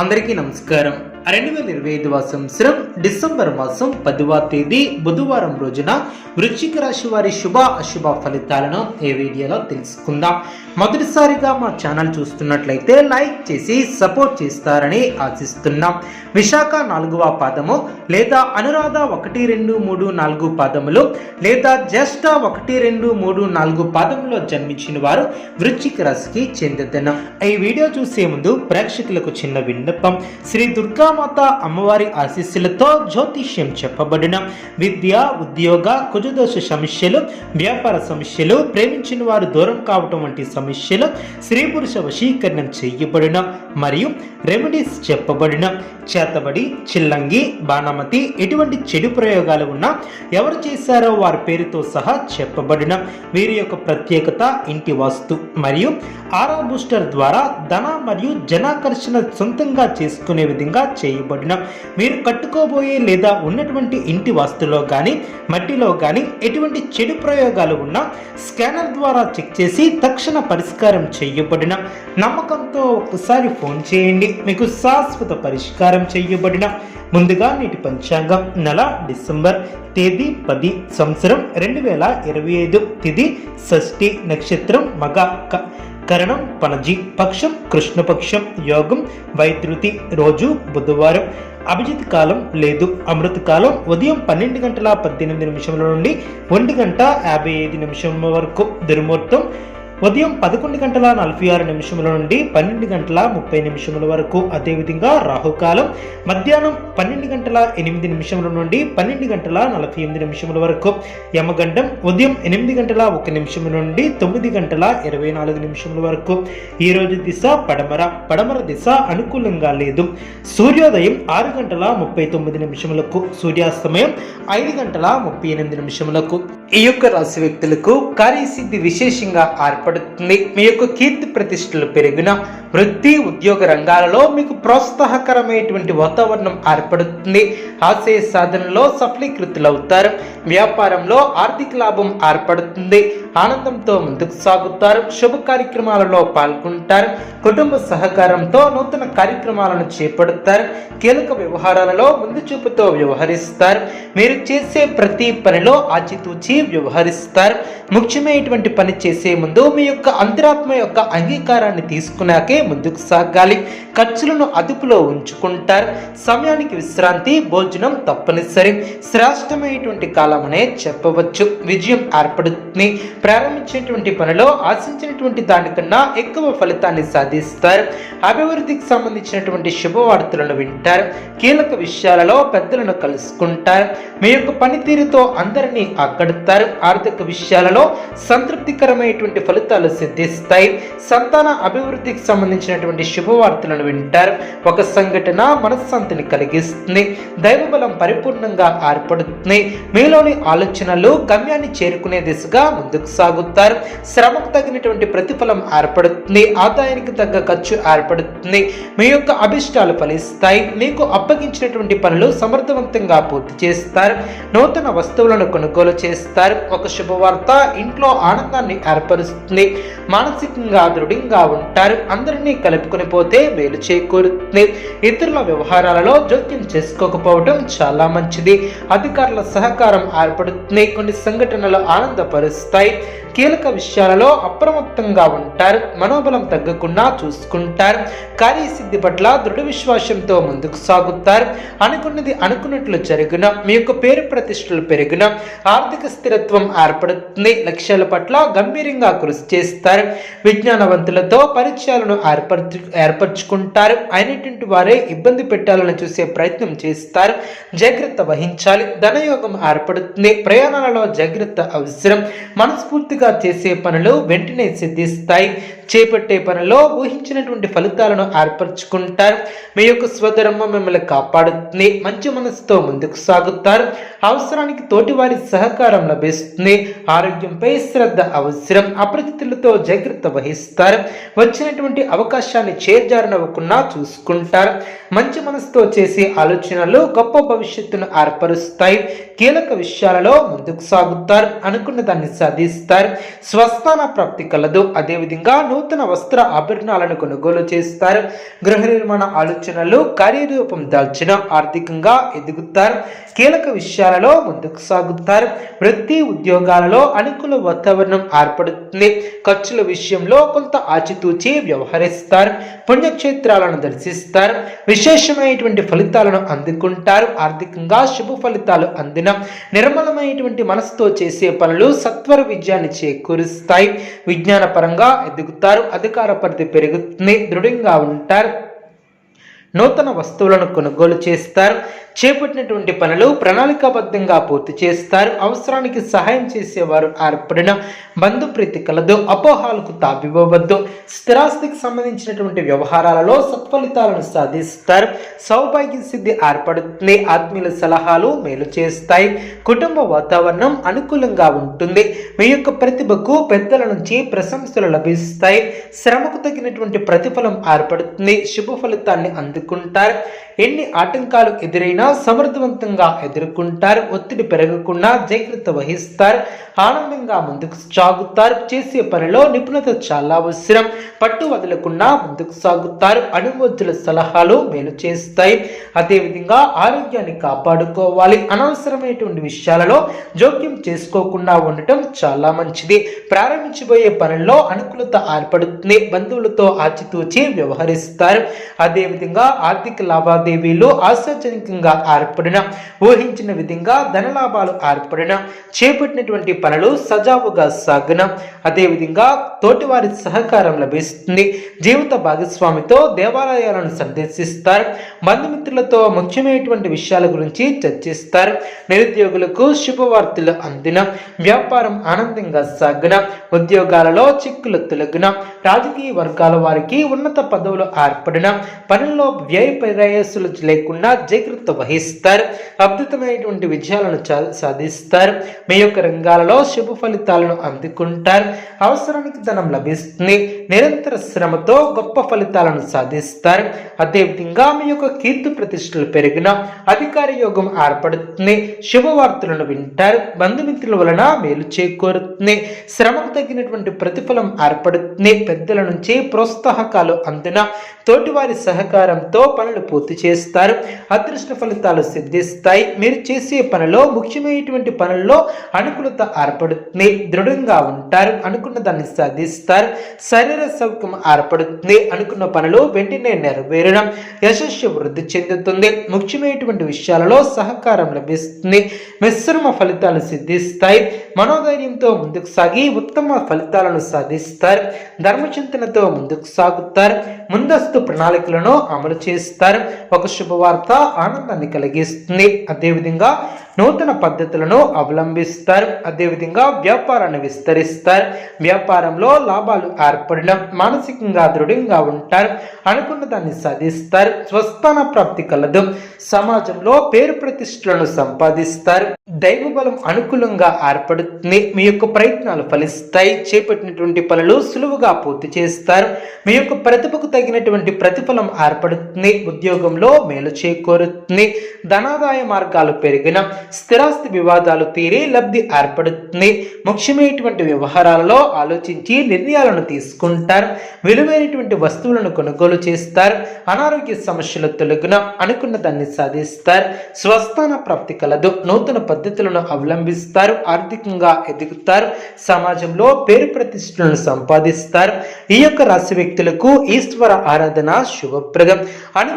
అందరికీ నమస్కారం. రెండు వేల ఇరవై ఐదవ సంవత్సరం డిసెంబర్ మాసం పదవ తేదీ బుధవారం రోజున వృశ్చిక రాశి వారి శుభ అశుభ ఫలితాలను ఈ వీడియోలో తెలుసుకుందాం. మొదటిసారిగా మా ఛానల్ చూస్తున్నట్లయితే లైక్ చేసి సపోర్ట్ చేస్తారని ఆశిస్తున్నాం. విశాఖ నాలుగవ పాదము లేదా అనురాధ ఒకటి రెండు మూడు నాలుగు పాదములు లేదా జ్యేష్ఠ ఒకటి రెండు మూడు నాలుగు పాదములో జన్మించిన వారు వృశ్చిక రాశికి చెందుతున్న ఈ వీడియో చూసే ముందు ప్రేక్షకులకు చిన్న విన్నపం. శ్రీ దుర్గామాత అమ్మవారి ఆశీస్సులతో జ్యోతిష్యం చెప్పబడిన విద్య ఉద్యోగ కుజదోష సమస్యలు వ్యాపార సమస్యలు ప్రేమించిన వారు దూరం కావటం వంటి సమస్యలు స్త్రీ పురుష వశీకరణం చేయబడిన మరియు రెమెడీస్ చెప్పబడిన చేతబడి చిల్లంగి బాణమతి ఎటువంటి చెడు ప్రయోగాలు ఉన్నా ఎవరు చేశారో వారి పేరుతో సహా చెప్పబడిన వీరి యొక్క ప్రత్యేకత ఇంటి వాస్తు మరియు ఆరా బూస్టర్ ద్వారా ధన మరియు జనాకర్షణ సొంతంగా చేసుకునే విధంగా చేయబడిన. మీరు కట్టుకోబోయే లేదా ఉన్నటువంటి ఇంటి వాస్తులో కానీ మట్టిలో కానీ ఎటువంటి చెడు ప్రయోగాలు ఉన్నా స్కానర్ ద్వారా చెక్ చేసి తక్షణ పరిష్కారం చేయబడిన. నమ్మకంతో ఒకసారి ఫోన్ చేయండి. మీకు శాశ్వత పరిష్కారం చేయబడిన. ముందుగా నేటి పంచాంగం నెల డిసెంబర్ తేదీ పది సంవత్సరం రెండు వేల ఇరవై ఐదు తిది షష్ఠి నక్షత్రం మగ క- కరణం పణజి పక్షం కృష్ణపక్షం యోగం వైద్యుతి రోజు బుధవారం. అభిజిత్ కాలం లేదు అమృత కాలం ఉదయం పన్నెండు గంటల పద్దెనిమిది నిమిషముల నుండి ఒంటి గంట యాభై ఐదు నిమిషం వరకు. దుర్ముహూర్తం ఉదయం పదకొండు గంటల నలభై ఆరు నిమిషముల నుండి పన్నెండు గంటల ముప్పై నిమిషముల వరకు అదేవిధంగా రాహుకాలం మధ్యాహ్నం పన్నెండు గంటల ఎనిమిది నిమిషముల నుండి పన్నెండు గంటల నలభై ఎనిమిది నిమిషముల వరకు యమగండం ఉదయం ఎనిమిది గంటల ఒక నిమిషం నుండి తొమ్మిది గంటల ఇరవై నాలుగు నిమిషముల వరకు. ఈ రోజు దిశ పడమర పడమర దిశ అనుకూలంగా లేదు. సూర్యోదయం ఆరు గంటల ముప్పై తొమ్మిది నిమిషములకు సూర్యాస్తమయం ఐదు గంటల ముప్పై ఎనిమిది నిమిషములకు. ఈ యొక్క రాశి వ్యక్తులకు కార్యసిద్ధి విశేషంగా ఏర్పడుతుంది. మీ యొక్క కీర్తి ప్రతిష్టలు పెరిగిన వృత్తి ఉద్యోగ రంగాలలో మీకు ప్రోత్సాహకరమైనటువంటి వాతావరణం ఏర్పడుతుంది. ఆశయ సాధనలో సఫలీకృతులవుతారు. వ్యాపారంలో ఆర్థిక లాభం ఏర్పడుతుంది. ఆనందంతో ముందుకు సాగుతారు. శుభ కార్యక్రమాలలో పాల్గొంటారు. కుటుంబ సహకారంతో నూతన కార్యక్రమాలను చేపడతారు. కీలక వ్యవహారాలలో ముందు చూపుతో వ్యవహరిస్తారు. మీరు చేసే ప్రతి పనిలో ఆచితూచి వ్యవహరిస్తారు. ముఖ్యమైనటువంటి పని చేసే ముందు మీ యొక్క అంతరాత్మ యొక్క అంగీకారాన్ని తీసుకున్నాకే ముందుకు సాగాలి. ఖర్చులను అదుపులో ఉంచుకుంటారు. సమయానికి విశ్రాంతి భోజనం తప్పనిసరి. శ్రేష్టమైనటువంటి కాలమనే చెప్పవచ్చు. విజయం ఏర్పడుతుంది. ప్రారంభించినటువంటి పనిలో ఆశించినటువంటి దానికన్నా ఎక్కువ ఫలితాన్ని సాధిస్తారు. అభివృద్ధికి సంబంధించినటువంటి శుభవార్తలను వింటారు. కీలక విషయాలలో పెద్దలను కలుసుకుంటారు. మీ యొక్క పనితీరుతో అందరినీ ఆకడతారు ఆర్థిక విషయాలలో సంతృప్తికరమైనటువంటి ఫలితాలు సిద్ధిస్తాయి. సంతాన అభివృద్ధికి సంబంధించినటువంటి శుభవార్తలను వింటారు. ఒక సంఘటన మనశ్శాంతిని కలిగిస్తుంది. దైవబలం పరిపూర్ణంగా ఏర్పడుతుంది. మీలోని ఆలోచనలు గమ్యాన్ని చేరుకునే దిశగా ముందుకు సాగుతారు శ్రమకు తగినటువంటి ప్రతిఫలం ఏర్పడుతుంది. ఆదాయానికి తగ్గ ఖర్చు ఏర్పడుతుంది. మీ యొక్క అభిష్టాలు ఫలిస్తాయి. మీకు అప్పగించినటువంటి పనులు సమర్థవంతంగా పూర్తి చేస్తారు. నూతన వస్తువులను కొనుగోలు చేస్తారు. ఒక శుభవార్త ఇంట్లో ఆనందాన్ని ఏర్పరుస్తుంది. మానసికంగా దృఢంగా ఉంటారు. అందరినీ కలుపుకొని పోతే మేలు చేకూరుతుంది. ఇతరుల వ్యవహారాలలో జోక్యం చేసుకోకపోవడం చాలా మంచిది. అధికారుల సహకారం ఏర్పడుతుంది. కొన్ని సంఘటనలు ఆనందపరుస్తాయి. right కీలక విషయాలలో అప్రమత్తంగా ఉంటారు. మనోబలం తగ్గకుండా చూసుకుంటారు. కార్యసిద్ధి పట్ల దృఢ విశ్వాసంతో ముందుకు సాగుతారు. అనుకున్నది అనుకున్నట్లు జరిగిన మీ యొక్క పేరు ప్రతిష్టలు పెరిగిన ఆర్థిక స్థిరత్వం ఏర్పడుతుంది. లక్ష్యాల పట్ల గంభీరంగా కృషి చేస్తారు. విజ్ఞానవంతులతో పరిచయాలను ఏర్పరచు ఏర్పరచుకుంటారు. అయినటువంటి వారే ఇబ్బంది పెట్టాలని చూసే ప్రయత్నం చేస్తారు. జాగ్రత్త వహించాలి. ధనయోగం ఏర్పడుతుంది. ప్రయాణాలలో జాగ్రత్త అవసరం. మనస్ఫూర్తిగా చేసే పనులు వెంటనే సిద్ధిస్తాయి. చేపట్టే పనిలో ఊహించినటువంటి ఫలితాలను ఏర్పరచుకుంటారు. మీ యొక్క స్వధర్మం మిమ్మల్ని కాపాడుతుంది. మంచి మనసుతో ముందుకు సాగుతారు. అవసరానికి తోటివారి సహకారం లభిస్తుంది. ఆరోగ్యంపై శ్రద్ధ అవసరం. అపరిచితులతో జాగ్రత్త వహిస్తారు. వచ్చినటువంటి అవకాశాన్ని చేర్జారనవ్వకుండా చూసుకుంటారు. మంచి మనసుతో చేసే ఆలోచనలు గొప్ప భవిష్యత్తును ఏర్పరుస్తాయి. కీలక విషయాలలో ముందుకు సాగుతారు. అనుకున్న దాన్ని సాధిస్తారు. స్వస్థాన ప్రాప్తి కలదు. అదేవిధంగా నూతన వస్త్ర ఆభరణాలను కొనుగోలు చేస్తారు. గృహ నిర్మాణ ఆలోచనలు కార్యరూపం దాల్చిన ఆర్థికంగా ఎదుగుతారు. కీలక విషయాలలో ముందుకు సాగుతారు. వృత్తి ఉద్యోగాలలో అనుకూల వాతావరణం ఏర్పడుతుంది. ఖర్చుల విషయంలో కొంత ఆచితూచి వ్యవహరిస్తారు. పుణ్యక్షేత్రాలను దర్శిస్తారు. విశేషమైనటువంటి ఫలితాలను అందుకుంటారు. ఆర్థికంగా శుభ ఫలితాలు అందిన నిర్మలమైనటువంటి మనసుతో చేసే పనులు సత్వర విజయాన్ని చేకూరుస్తాయి. విజ్ఞాన పరంగా ఉంటారు అధికార పరిధి పెరుగుతుంది దృఢంగా ఉంటారు నూతన వస్తువులను కొనుగోలు చేస్తారు చేపట్టినటువంటి పనులు ప్రణాళికాబద్ధంగా పూర్తి చేస్తారు. అవసరానికి సహాయం చేసేవారు ఏర్పడిన బంధుప్రీతి కలదు అపోహాలకు తావివ్వవద్దు స్థిరాస్తికి సంబంధించినటువంటి వ్యవహారాలలో సత్ఫలితాలను సాధిస్తారు. సౌభాగ్య సిద్ధి ఏర్పడుతుంది. ఆత్మీయుల సలహాలు మేలు చేస్తాయి. కుటుంబ వాతావరణం అనుకూలంగా ఉంటుంది. మీ యొక్క ప్రతిభకు పెద్దల నుంచి ప్రశంసలు లభిస్తాయి. శ్రమకు తగినటువంటి ప్రతిఫలం ఏర్పడుతుంది. శుభ ఫలితాన్ని అందుకుంటారు. ఎన్ని ఆటంకాలు ఎదురైనా సమర్థవంతంగా ఎదుర్కొంటారు ఒత్తిడి పెరగకుండా జాగ్రత్త వహిస్తారు ఆనందంగా ముందుకు సాగుతారు చేసే పనిలో నిపుణత చాలా అవసరం. పట్టు వదలకుండా ముందుకు సాగుతారు అనుమతుల సలహాలు మేలు చేస్తాయి. అదేవిధంగా ఆరోగ్యాన్ని కాపాడుకోవాలి. అనవసరమైనటువంటి విషయాలలో జోక్యం చేసుకోకుండా ఉండటం చాలా మంచిది. ప్రారంభించబోయే పనుల్లో అనుకూలత ఏర్పడుతుంది. బంధువులతో ఆచితూచి వ్యవహరిస్తారు. అదేవిధంగా ఆర్థిక లావాదేవీలు ఆశాజనకంగా ఏర్పడిన ఊహించిన విధంగా ధనలాభాలు ఏర్పడిన చేపట్టినటువంటి పనులు సజావుగా సాగిన అదేవిధంగా తోటివారి సహకారం లభిస్తుంది. జీవిత భాగస్వామితో దేవాలయాలను సందర్శిస్తారు. బంధుమిత్రులతో ముఖ్యమైనటువంటి విషయాల గురించి చర్చిస్తారు. నిరుద్యోగులకు శుభవార్తలు అందిన వ్యాపారం ఆనందంగా సాగిన ఉద్యోగాలలో చిక్కులు తొలగిన రాజకీయ వర్గాల వారికి ఉన్నత పదవులు ఏర్పడిన పనుల్లో వ్యయ ప్రయాసులు లేకుండా జాగ్రత్త వహిస్తారు. అద్భుతమైనటువంటి విజయాలను సాధిస్తారు. మీ యొక్క రంగాలలో శుభ ఫలితాలను అందుకుంటారు. అవసరానికి ధనం లభిస్తుంది. నిరంతర శ్రమతో గొప్ప ఫలితాలను సాధిస్తారు. అదేవిధంగా మీ యొక్క కీర్తి ప్రతిష్టలు పెరిగిన అధికార యోగం ఏర్పడుతుంది. శుభవార్తలను వింటారు. బంధుమిత్రుల వలన మేలు చేకూరుతుంది. శ్రమకు తగినటువంటి ప్రతిఫలం ఏర్పడుతుంది. పెద్దల నుంచి ప్రోత్సాహకాలు అందిన తోటివారి సహకారంతో పనులు పూర్తి చేస్తారు. అదృష్ట ఫలితాలు సిద్ధిస్తాయి. మీరు చేసే పనిలో ముఖ్యమైనటువంటి పనుల్లో అనుకూలత ఏర్పడుతుంది. దృఢంగా ఉంటారు. అనుకున్న దాన్ని సాధిస్తారు. శరీర సౌఖ్యం ఏర్పడుతుంది. అనుకున్న పనులు వెంటనే నెరవేరడం యశస్సు వృద్ధి చెందుతుంది. ముఖ్యమైనటువంటి విషయాలలో సహకారం లభిస్తుంది. మిశ్రమ ఫలితాలు సిద్ధిస్తాయి. మనోధైర్యంతో ముందుకు సాగి ఉత్తమ ఫలితాలను సాధిస్తారు. ధర్మచింతనతో ముందుకు సాగుతారు. ముందస్తు ప్రణాళికలను అమలు చేస్తారు. ఒక శుభవార్త ఆనందాన్ని కలిగిస్తుంది. అదేవిధంగా నూతన పద్ధతులను అవలంబిస్తారు. అదేవిధంగా వ్యాపారాన్ని విస్తరిస్తారు. వ్యాపారంలో లాభాలు ఏర్పడడం మానసికంగా దృఢంగా ఉంటారు. అనుకున్న దాన్ని సాధిస్తారు. స్వస్థాన ప్రాప్తి కలదు. సమాజంలో పేరు ప్రతిష్టలను సంపాదిస్తారు. దైవ బలం అనుకూలంగా ఏర్పడుతుంది. మీ యొక్క ప్రయత్నాలు ఫలిస్తాయి. చేపట్టినటువంటి పనులు సులువుగా పూర్తి చేస్తారు. మీ యొక్క ప్రతిభకు తగినటువంటి ప్రతిఫలం ఏర్పడుతుంది. ఉద్యోగంలో మేలు చేకూరుతుంది. ధనాదాయ మార్గాలు పెరిగిన స్థిరాస్తి వివాదాలు తీరి లబ్ధి ఏర్పడుతుంది. ముఖ్యమైనటువంటి వ్యవహారాలలో ఆలోచించి నిర్ణయాలను తీసుకుంటారు. విలువైనటువంటి వస్తువులను కొనుగోలు చేస్తారు. అనారోగ్య సమస్యలు తొలగిన అనుకున్న దాన్ని సాధిస్తారు. స్వస్థాన ప్రాప్తి కలదు. నూతన పద్ధతులను అవలంబిస్తారు. ఆర్థికంగా ఎదుగుతారు. సమాజంలో పేరు ప్రతిష్టలను సంపాదిస్తారు. ఈ యొక్క రాశి వ్యక్తులకు ఈశ్వర ఆరాధన శుభప్రదం. అనుకు